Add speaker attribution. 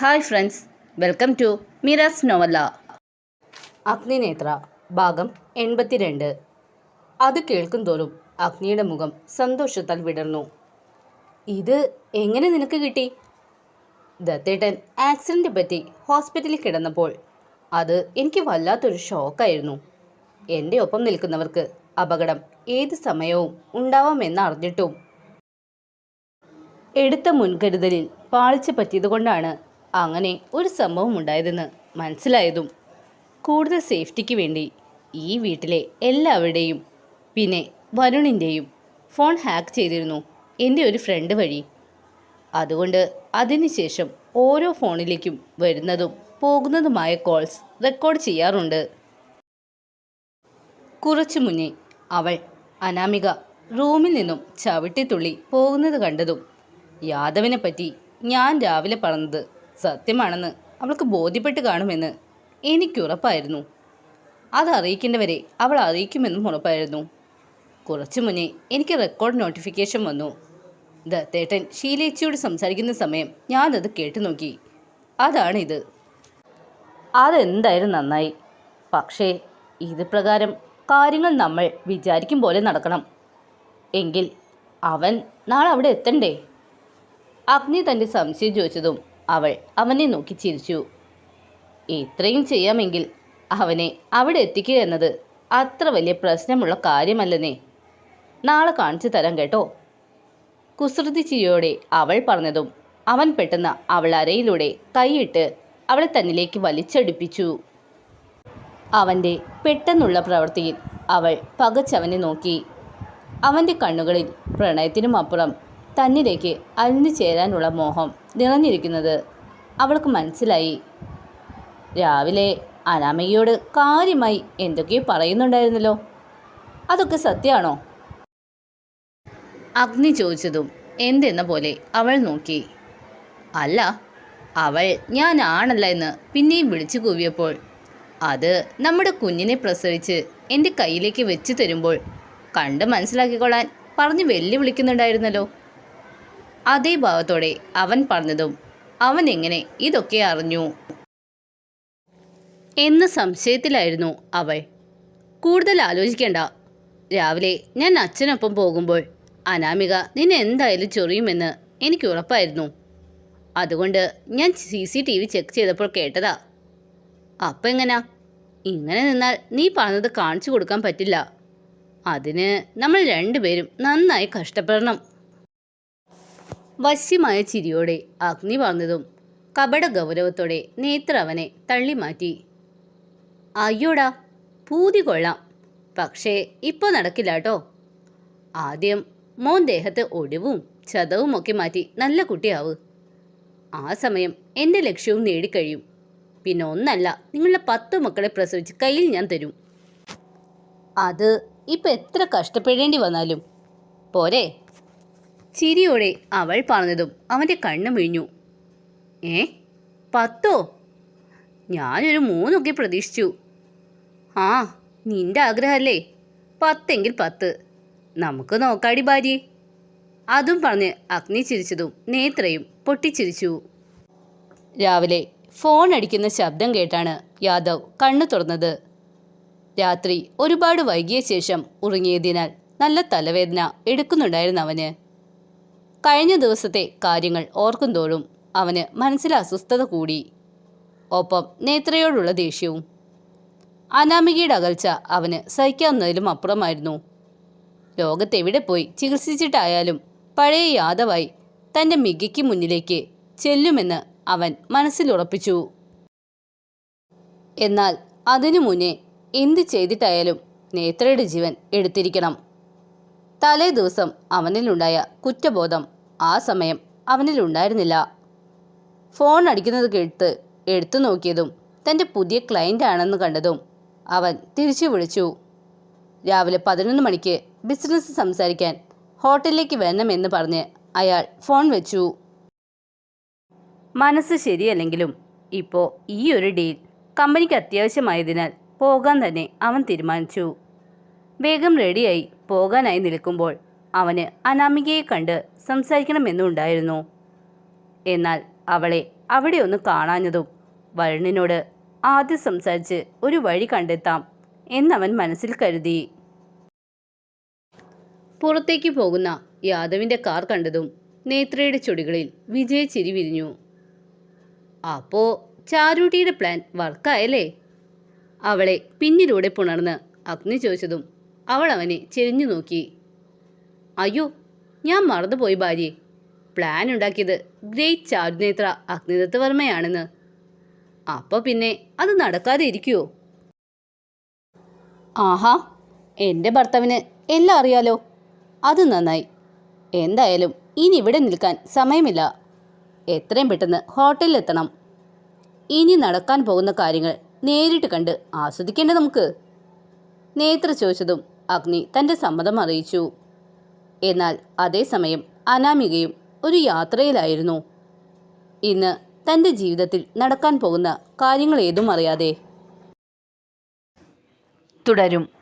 Speaker 1: Hi friends welcome to Miras novella Agninetra ഭാഗം എൺപത്തിരണ്ട്. അത് കേൾക്കും തോറും അഗ്നിയുടെ മുഖം സന്തോഷത്താൽ വിടർന്നു. ഇത് എങ്ങനെ നിനക്ക് കിട്ടി? ദത്തേട്ടൻ ആക്സിഡന്റ് പറ്റി ഹോസ്പിറ്റലിൽ കിടന്നപ്പോൾ അത് എനിക്ക് വല്ലാത്തൊരു ഷോക്കായിരുന്നു. എന്റെ ഒപ്പം നിൽക്കുന്നവർക്ക് അപകടം ഏത് സമയവും ഉണ്ടാവാമെന്ന് അറിഞ്ഞിട്ടും. എടുത്ത മുൻകരുതലിൽ പാളിച്ച പറ്റിയതുകൊണ്ടാണ് അങ്ങനെ ഒരു സംഭവം ഉണ്ടായതെന്ന് മനസ്സിലായതും കൂടുതൽ സേഫ്റ്റിക്ക് വേണ്ടി ഈ വീട്ടിലെ എല്ലാവരുടെയും പിന്നെ വരുണിന്റെയും ഫോൺ ഹാക്ക് ചെയ്തിരുന്നു എന്റെ ഒരു ഫ്രണ്ട് വഴി. അതുകൊണ്ട് അതിനുശേഷം ഓരോ ഫോണിലേക്കും വരുന്നതും പോകുന്നതുമായ കോൾസ് റെക്കോർഡ് ചെയ്യാറുണ്ട്. കുറച്ചു മുന്നേ അവൾ അനാമിക റൂമിൽ നിന്നും ചവിട്ടിത്തുള്ളി പോകുന്നത് കണ്ടതും യാദവിനെ പറ്റി ഞാൻ രാവിലെ പറഞ്ഞത് സത്യമാണെന്ന് അവൾക്ക് ബോധ്യപ്പെട്ട് കാണുമെന്ന് എനിക്കുറപ്പായിരുന്നു അത് അവൾ അറിയിക്കുമെന്നും ഉറപ്പായിരുന്നു. കുറച്ചു മുന്നേ എനിക്ക് റെക്കോർഡ് നോട്ടിഫിക്കേഷൻ വന്നു. ദത്തേട്ടൻ ഷീലേച്ചിയോട് സംസാരിക്കുന്ന സമയം ഞാനത് കേട്ടു നോക്കി അതാണിത്. അതെന്തായാലും നന്നായി. പക്ഷേ ഇത് പ്രകാരം കാര്യങ്ങൾ നമ്മൾ വിചാരിക്കും പോലെ നടക്കണം. എങ്കിൽ അവൻ നാളെ അവിടെ എത്തണ്ടേ? അഗ്നി തന്റെ സംശയം ചോദിച്ചതും അവൾ അവനെ നോക്കി ചിരിച്ചു. ഇത്രയും ചെയ്യാമെങ്കിൽ അവനെ അവിടെ എത്തിക്കുക എന്നത് അത്ര വലിയ പ്രശ്നമുള്ള കാര്യമല്ലെന്നേ. നാളെ കാണിച്ചു തരാം കേട്ടോ. കുസൃതി ചിരിയോടെ അവൾ പറഞ്ഞതും അവൻ പെട്ടെന്ന് അവൾ അരയിലൂടെ കൈയിട്ട് അവളെ തന്നിലേക്ക് വലിച്ചടിപ്പിച്ചു. അവന്റെ പെട്ടെന്നുള്ള പ്രവൃത്തിയിൽ അവൾ പകച്ചവനെ നോക്കി. അവന്റെ കണ്ണുകളിൽ പ്രണയത്തിനും അപ്പുറം തന്നിലേക്ക് അലിഞ്ഞു ചേരാനുള്ള മോഹം നിറഞ്ഞിരിക്കുന്നത് അവൾക്ക് മനസ്സിലായി. രാവിലെ അനാമികയോട് കാര്യമായി എന്തൊക്കെയോ പറയുന്നുണ്ടായിരുന്നല്ലോ. അതൊക്കെ സത്യമാണോ? അഗ്നി ചോദിച്ചതും എന്തെന്ന പോലെ അവൾ നോക്കി. അല്ല അവൾ ഞാൻ ആണല്ല എന്ന് പിന്നെയും വിളിച്ചു കൂവിയപ്പോൾ അത് നമ്മുടെ കുഞ്ഞിനെ പ്രസവിച്ച് എന്റെ കയ്യിലേക്ക് വെച്ച് തരുമ്പോൾ കണ്ട് മനസ്സിലാക്കിക്കൊള്ളാൻ പറഞ്ഞ് വെല്ലുവിളിക്കുന്നുണ്ടായിരുന്നല്ലോ. അതേ ഭാവത്തോടെ അവൻ പറഞ്ഞതും അവൻ എങ്ങനെ ഇതൊക്കെ അറിഞ്ഞു. എന്ന സംശയത്തിലായിരുന്നു അവൾ. കൂടുതൽ ആലോചിക്കേണ്ട. രാവിലെ ഞാൻ അച്ഛനൊപ്പം പോകുമ്പോൾ അനാമിക നിന്നെ എന്തായാലും ചൊറിയുമെന്ന് എനിക്ക് ഉറപ്പായിരുന്നു. അതുകൊണ്ട് ഞാൻ C C T V check ചെയ്തപ്പോൾ കേട്ടതാ. അപ്പം എങ്ങനാ? ഇങ്ങനെ നിന്നാൽ നീ പറഞ്ഞത് കാണിച്ചു കൊടുക്കാൻ പറ്റില്ല. അതിന് നമ്മൾ രണ്ടുപേരും നന്നായി കഷ്ടപ്പെടണം. വശ്യമായ ചിരിയോടെ അഗ്നി വാർന്നതും കപട ഗൗരവത്തോടെ നേത്ര അവനെ തള്ളി മാറ്റി അയ്യോടാ പൂതി കൊള്ളാം. പക്ഷേ ഇപ്പോൾ നടക്കില്ല കേട്ടോ ആദ്യം മോൻ ദേഹത്ത് ഒടിവും ചതവും ഒക്കെ മാറ്റി നല്ല കുട്ടിയാവ്. ആ സമയം എന്റെ ലക്ഷ്യവും നേടിക്കഴിയും. പിന്നെ ഒന്നല്ല നിങ്ങളുടെ പത്ത് മക്കളെ പ്രസവിച്ച് കയ്യിൽ ഞാൻ തരും. അത് ഇപ്പം എത്ര കഷ്ടപ്പെടേണ്ടി വന്നാലും. പോരെ. ചിരിയോടെ അവൾ പറഞ്ഞതും അവന്റെ കണ്ണ് മിഴിഞ്ഞു. ഏ? പത്തോ? ഞാനൊരു മൂന്നൊക്കെ പ്രതീക്ഷിച്ചു. ആ നിന്റെ ആഗ്രഹമല്ലേ പത്തെങ്കിൽ പത്ത്. നമുക്ക് നോക്കാടി ഭാര്യ. അതും പറഞ്ഞ് അഗ്നി ചിരിച്ചതും നേത്രയും പൊട്ടിച്ചിരിച്ചു. രാവിലെ ഫോൺ അടിക്കുന്ന ശബ്ദം കേട്ടാണ് യാദവ് കണ്ണു തുറന്നത്. രാത്രി ഒരുപാട് വൈകിയ ശേഷം ഉറങ്ങിയതിനാൽ നല്ല തലവേദന എടുക്കുന്നുണ്ടായിരുന്നു അവന്. കഴിഞ്ഞ ദിവസത്തെ കാര്യങ്ങൾ ഓർക്കുന്തോറും അവന് മനസ്സിൽ അസ്വസ്ഥത കൂടി. ഒപ്പം നേത്രയോടുള്ള ദേഷ്യവും. അനാമികയുടെ അകൽച്ച അവന് സഹിക്കാവുന്നതിലും അപ്പുറമായിരുന്നു. ലോകത്തെവിടെ പോയി ചികിത്സിച്ചിട്ടായാലും പഴയ യാദവായി തന്റെ മികയ്ക്ക് മുന്നിലേക്ക് ചെല്ലുമെന്ന് അവൻ മനസ്സിലുറപ്പിച്ചു എന്നാൽ അതിനു മുന്നേ എന്ത് ചെയ്തിട്ടായാലും നേത്രയുടെ ജീവൻ എടുത്തിരിക്കണം. തലേ ദിവസം അവനിലുണ്ടായ കുറ്റബോധം ആ സമയം അവനിലുണ്ടായിരുന്നില്ല. ഫോൺ അടിക്കുന്നത് കേട്ട് എടുത്തു നോക്കിയതും തന്റെ പുതിയ ക്ലയന്റ് ആണെന്ന് കണ്ടതും അവൻ തിരിച്ചു വിളിച്ചു. രാവിലെ പതിനൊന്ന് മണിക്ക് ബിസിനസ് സംസാരിക്കാൻ ഹോട്ടലിലേക്ക് വരണമെന്ന് പറഞ്ഞ് അയാൾ ഫോൺ വെച്ചു. മനസ്സ് ശരിയല്ലെങ്കിലും ഇപ്പോൾ ഈ ഒരു ഡീൽ കമ്പനിക്ക് അത്യാവശ്യമായതിനാൽ പോകാൻ തന്നെ അവൻ തീരുമാനിച്ചു. വേഗം റെഡിയായി പോകാനായി നിൽക്കുമ്പോൾ അവന് അനാമികയെ കണ്ട് സംസാരിക്കണമെന്നുണ്ടായിരുന്നു. എന്നാൽ അവളെ അവിടെ ഒന്ന് കാണാഞ്ഞതും വരുണിനോട് ആദ്യം സംസാരിച്ച് ഒരു വഴി കണ്ടെത്താം എന്നവൻ മനസ്സിൽ കരുതി. പുറത്തേക്ക് പോകുന്ന യാദവിന്റെ കാർ കണ്ടതും നേത്രയുടെ ചുടികളിൽ വിജയച്ചിരി വിരിഞ്ഞു. അപ്പോ ചാരൂട്ടിയുടെ പ്ലാൻ വർക്കായല്ലേ അവളെ പിന്നിലൂടെ പുണർന്ന് അഗ്നി ചോദിച്ചതും അവൾ അവനെ ചെരിഞ്ഞു നോക്കി. അയ്യോ ഞാൻ മറന്നുപോയി ഭാര്യയെ പ്ലാൻ ഉണ്ടാക്കിയത് ഗ്രേറ്റ് ചാരുനേത്ര അഗ്നിദത്ത് വർമ്മയാണെന്ന്. അപ്പോൾ പിന്നെ അത് നടക്കാതെ ഇരിക്കുവോ? ആഹാ എന്റെ ഭർത്താവിന് എല്ലാം അറിയാലോ. അത് നന്നായി. എന്തായാലും ഇനി ഇവിടെ നിൽക്കാൻ സമയമില്ല. എത്രയും പെട്ടെന്ന് ഹോട്ടലിലെത്തണം ഇനി നടക്കാൻ പോകുന്ന കാര്യങ്ങൾ നേരിട്ട് കണ്ട് ആസ്വദിക്കേണ്ടേ നമുക്ക്? നേത്ര ചോദിച്ചതും അഗ്നി തന്റെ സമ്മതം അറിയിച്ചു. എന്നാൽ അതേസമയം അനാമികയും ഒരു യാത്രയിലായിരുന്നു. ഇന്ന് തന്റെ ജീവിതത്തിൽ നടക്കാൻ പോകുന്ന കാര്യങ്ങൾ ഏതും അറിയാതെ. തുടരും.